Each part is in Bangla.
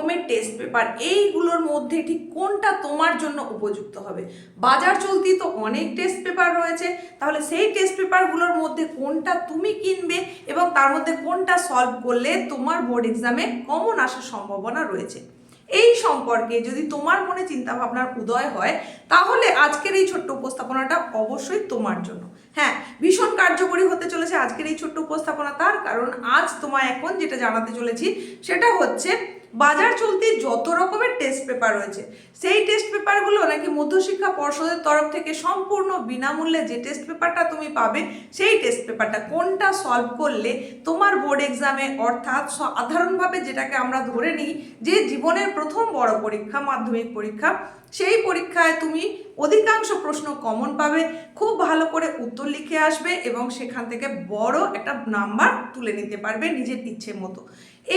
রকমের টেস্ট পেপার এইগুলোর মধ্যে ঠিক কোনটা তোমার জন্য উপযুক্ত হবে? বাজার চলতি তো অনেক টেস্ট পেপার রয়েছে, তাহলে সেই টেস্ট পেপারগুলোর মধ্যে কোনটা তুমি কিনবে এবং তার মধ্যে কোনটা সলভ করলে তোমার বোর্ড এক্সামে কমন আসার সম্ভাবনা রয়েছে? এই সম্পর্কে যদি তোমার মনে চিন্তা ভাবনার উদয় হয়, তাহলে আজকের এই ছোট্ট উপস্থাপনাটা অবশ্যই তোমার জন্য। হ্যাঁ ভীষণ কার্যকরী হতে চলেছে আজকের এই ছোট্ট উপস্থাপনা, তার কারণ আজ তোমায় এখন যেটা জানাতে চলেছি, সেটা হচ্ছে বাজার চলতি যত রকমের টেস্ট পেপার রয়েছে, সেই টেস্ট পেপারগুলো নাকি মধ্যশিক্ষা পর্ষদের তরফ থেকে সম্পূর্ণ বিনামূল্যে যে টেস্ট পেপারটা তুমি পাবে, সেই টেস্ট পেপারটা কোনটা সলভ করলে তোমার বোর্ড এক্সামে অর্থাৎ সাধারণভাবে যেটাকে আমরা ধরে নিই যে জীবনের প্রথম বড় পরীক্ষা, মাধ্যমিক পরীক্ষা, সেই পরীক্ষায় তুমি অধিকাংশ প্রশ্ন কমন পাবে, খুব ভালো করে উত্তর লিখে আসবে এবং সেখান থেকে বড় একটা নাম্বার তুলে নিতে পারবে নিজের ইচ্ছে মতো।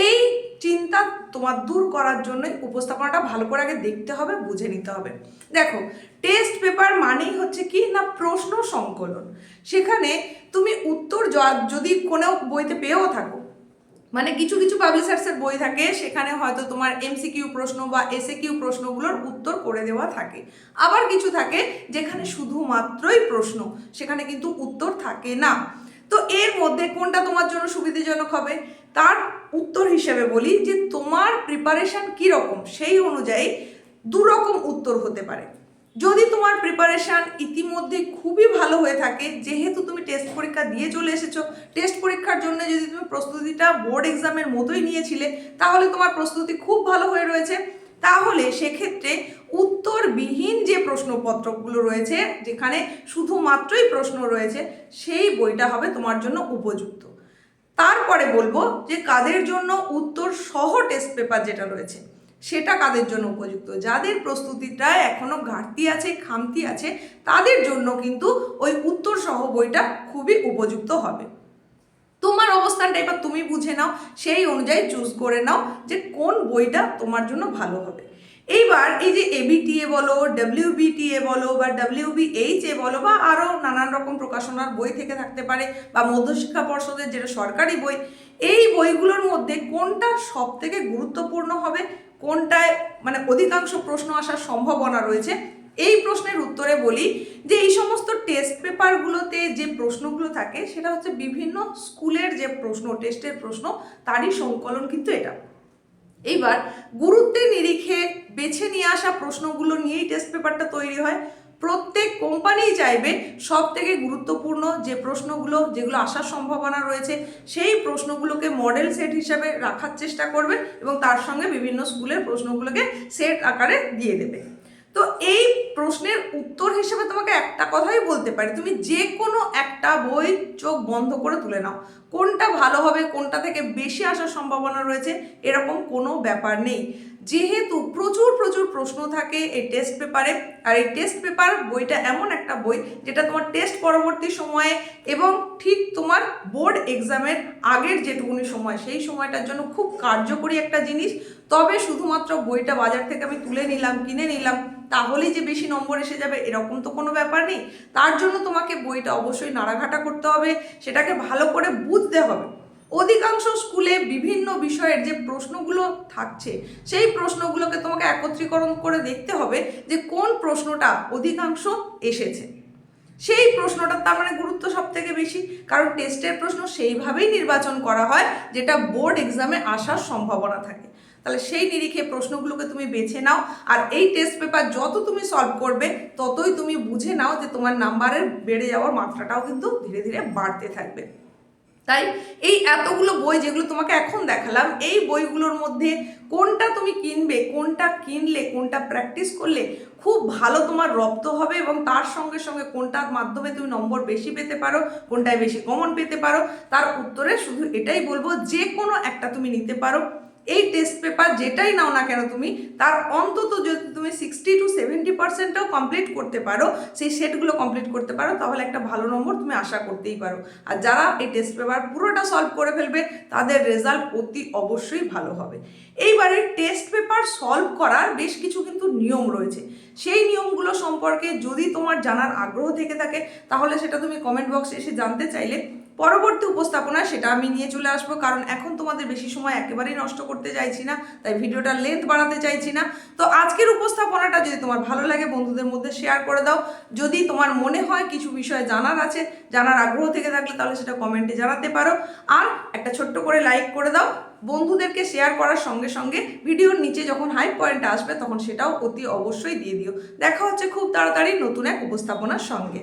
এই চিন্তা তোমার দূর করার জন্যই উপস্থাপনাটা ভালো করে আগে দেখতে হবে, বুঝে নিতে হবে। দেখো টেস্ট পেপার মানেই হচ্ছে কি না প্রশ্ন সংকলন? সেখানে তুমি উত্তর যদি কোনো বইতে পেয়েও থাকো মানে কিছু কিছু পাবলিশার্সের বই থাকে, সেখানে হয়তো তোমার এমসিকিউ প্রশ্ন বা এসএ কিউ প্রশ্নগুলোর উত্তর করে দেওয়া থাকে। আবার কিছু থাকে যেখানে শুধুমাত্রই প্রশ্ন, সেখানে কিন্তু উত্তর থাকে না। তো এর মধ্যে কোনটা তোমার জন্য সুবিধাজনক হবে? তার উত্তর হিসেবে বলি যে তোমার প্রিপারেশন কীরকম? সেই অনুযায়ী দু রকম উত্তর হতে পারে। যদি তোমার প্রিপারেশান ইতিমধ্যে খুবই ভালো হয়ে থাকে, যেহেতু তুমি টেস্ট পরীক্ষা দিয়ে চলে এসেছ টেস্ট পরীক্ষার জন্য যদি তুমি প্রস্তুতিটা বোর্ড এক্সামের মতোই নিয়েছিলে, তাহলে তোমার প্রস্তুতি খুব ভালো হয়ে রয়েছে। তাহলে সেক্ষেত্রে উত্তরবিহীন যে প্রশ্নপত্রগুলো রয়েছে, যেখানে শুধুমাত্রই প্রশ্ন রয়েছে, সেই বইটা হবে তোমার জন্য উপযুক্ত। তারপরে বলব যে কাদের জন্য উত্তর সহ টেস্ট পেপার যেটা রয়েছে, সেটা কাদের জন্য উপযুক্ত? যাদের প্রস্তুতিটা এখনও ঘাটতি আছে, খামতি আছে, তাদের জন্য কিন্তু ওই উত্তর সহ বইটা খুবই উপযুক্ত হবে। তোমার অবস্থানটা এবার তুমি বুঝে নাও, সেই অনুযায়ী চুজ করে নাও যে কোন বইটা তোমার জন্য ভালো হবে। এইবার এই যে এবিটিএ বলো ডাব্লিউবিটিএ বলো বা ডাব্লিউবিএইচ এ বলো বা আরও নানান রকম প্রকাশনার বই থেকে থাকতে পারে বা মধ্যশিক্ষা পর্ষদের যেটা সরকারি বই, এই বইগুলোর মধ্যে কোনটা সব থেকে গুরুত্বপূর্ণ হবে? কোনটায় মানে অধিকাংশ প্রশ্ন আসার সম্ভাবনা রয়েছে? এই প্রশ্নের উত্তরে বলি যে এই সমস্ত টেস্ট পেপারগুলোতে যে প্রশ্নগুলো থাকে, সেটা হচ্ছে বিভিন্ন স্কুলের যে প্রশ্ন টেস্টের প্রশ্ন, তারই সংকলন কিন্তু এটা। এইবার গুরুত্বের নিরিখে বেছে নিয়ে আসা প্রশ্নগুলো নিয়েই টেস্ট পেপারটা তৈরি হয়। প্রত্যেক কোম্পানিই চাইবে সব থেকে গুরুত্বপূর্ণ যে প্রশ্নগুলো, যেগুলো আসার সম্ভাবনা রয়েছে, সেই প্রশ্নগুলোকে মডেল সেট হিসাবে রাখার চেষ্টা করবে এবং তার সঙ্গে বিভিন্ন স্কুলের প্রশ্নগুলোকে সেট আকারে দিয়ে দেবে। তো এই প্রশ্নের উত্তর হিসেবে তোমাকে একটা কথাই বলতে পারি, তুমি যে কোনো একটা বই চোখ বন্ধ করে তুলে নাও। কোনটা ভালো হবে, কোনটা থেকে বেশি আসার সম্ভাবনা রয়েছে, এরকম কোনো ব্যাপার নেই। যেহেতু প্রচুর প্রচুর প্রশ্ন থাকে এই টেস্ট পেপারে আর এই টেস্ট পেপার বইটা এমন একটা বই যেটা তোমার টেস্ট পরবর্তী সময়ে এবং ঠিক তোমার বোর্ড এক্সামের আগের যেটুকুনি সময়, সেই সময়টার জন্য খুব কার্যকরী একটা জিনিস। তবে শুধুমাত্র বইটা বাজার থেকে আমি তুলে নিলাম, কিনে নিলাম, তাহলেই যে বেশি নম্বর এসে যাবে, এরকম তো কোনো ব্যাপার নেই। তার জন্য তোমাকে বইটা অবশ্যই নাড়াঘাটা করতে হবে, সেটাকে ভালো করে বুঝতে হবে। অধিকাংশ স্কুলে বিভিন্ন বিষয়ের যে প্রশ্নগুলো থাকছে, সেই প্রশ্নগুলোকে তোমাকে একত্রীকরণ করে দেখতে হবে যে কোন প্রশ্নটা অধিকাংশ এসেছে। সেই প্রশ্নটার তার মানে গুরুত্ব সব থেকে বেশি, কারণ টেস্টের প্রশ্ন সেইভাবেই নির্বাচন করা হয় যেটা বোর্ড এক্সামে আসার সম্ভাবনা থাকে। তাহলে সেই নিরিখে প্রশ্নগুলোকে তুমি বেছে নাও, আর এই টেস্ট পেপার যত তুমি সলভ করবে, ততই তুমি বুঝে নাও যে তোমার নাম্বারের বেড়ে যাওয়ার মাত্রাটাও কিন্তু ধীরে ধীরে বাড়তে থাকবে। তাই এই এতগুলো বই যেগুলো তোমাকে এখন দেখালাম, এই বইগুলোর মধ্যে কোনটা তুমি কিনবে, কোনটা কিনলে, কোনটা প্র্যাকটিস করলে খুব ভালো তোমার রপ্ত হবে এবং তার সঙ্গে সঙ্গে কোনটার মাধ্যমে তুমি নম্বর বেশি পেতে পারো, কোনটায় বেশি কমন পেতে পারো, তার উত্তরে শুধু এটাই বলব যে কোনো একটা তুমি নিতে পারো। এই টেস্ট পেপার যেটাই নাও না কেন তুমি, তার অন্তত যদি তুমি পার্সেন্টটাও কমপ্লিট করতে পারো, সেই সেটগুলো কমপ্লিট করতে পারো, তাহলে একটা ভালো নম্বর তুমি আশা করতেই পারো। আর যারা এই টেস্ট পেপার পুরোটা সলভ করে ফেলবে, তাদের রেজাল্ট অতি অবশ্যই ভালো হবে। এইবারে টেস্ট পেপার সলভ করার বেশ কিছু কিন্তু নিয়ম রয়েছে। সেই নিয়মগুলো সম্পর্কে যদি তোমার জানার আগ্রহ থেকে থাকে, তাহলে সেটা তুমি কমেন্ট বক্সে এসে জানতে চাইলে পরবর্তী উপস্থাপনা সেটা আমি নিয়ে চলে আসব, কারণ এখন তোমাদের বেশি সময় একেবারেই নষ্ট করতে চাইছি না, তাই ভিডিওটা লেন্থ বাড়াতে চাইছি না। তো আজকের উপস্থাপনাটা যদি তোমার ভালো লাগে, বন্ধুদের মধ্যে শেয়ার করে দাও। যদি তোমার মনে হয় কিছু বিষয় জানার আছে, জানার আগ্রহ থেকে থাকলে তাহলে সেটা কমেন্টে জানাতে পারো। আর একটা ছোট্ট করে লাইক করে দাও। বন্ধুদেরকে শেয়ার করার সঙ্গে সঙ্গে ভিডিওর নিচে যখন হাই পয়েন্ট আসবে, তখন সেটাও অতি অবশ্যই দিয়ে দিও। দেখা হচ্ছে খুব তাড়াতাড়ি নতুন এক উপস্থাপনার সঙ্গে।